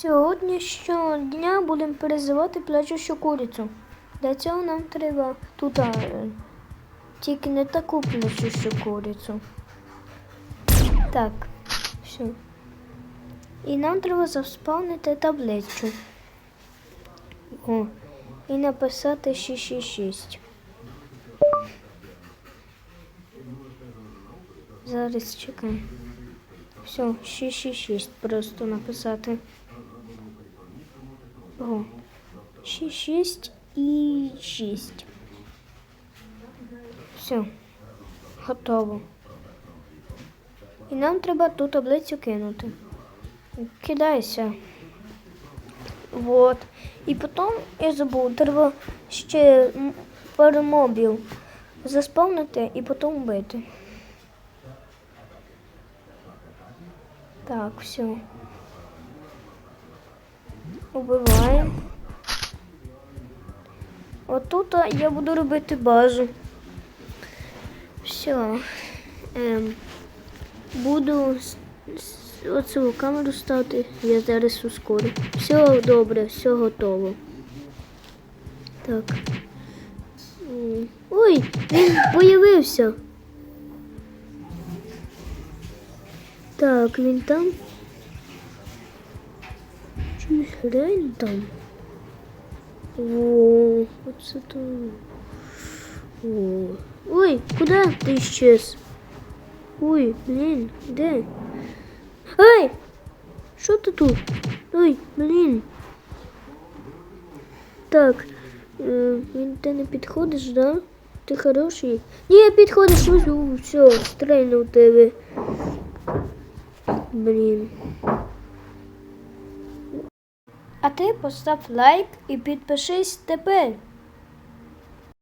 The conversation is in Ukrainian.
Сьогодні щодня будемо перезивати плачущу курицю. Для цього нам треба тут а, е, тільки не таку плачущу курицю. Так, все. І нам треба заспавнити таблицю. О, і написати 666. Зараз чекай. Все, 666 просто написати. О, 66 і 6. Все, готово. І нам треба ту таблицю кинути. Кидайся. Вот. І потім я забув, треба ще перемобіл заспавнити і потім вбити. Так, все. Убиваємо. Отут я буду робити базу. Все. Ем, буду оцю камеру ставити, я зараз ускорю. Все добре, все готово. Так. Ой, він появився. Так, він там. Реально там. О, оце то. О. Ой, куда ты исчез? Ой, блин, де? Ай! Що ти тут? Ой, блін. Так, е, він ти не підходиш, да? Ти хороший? Ні, підходиш, ось, все, стрельнув тебе. Блін. А ти постав лайк і підпишись тепер.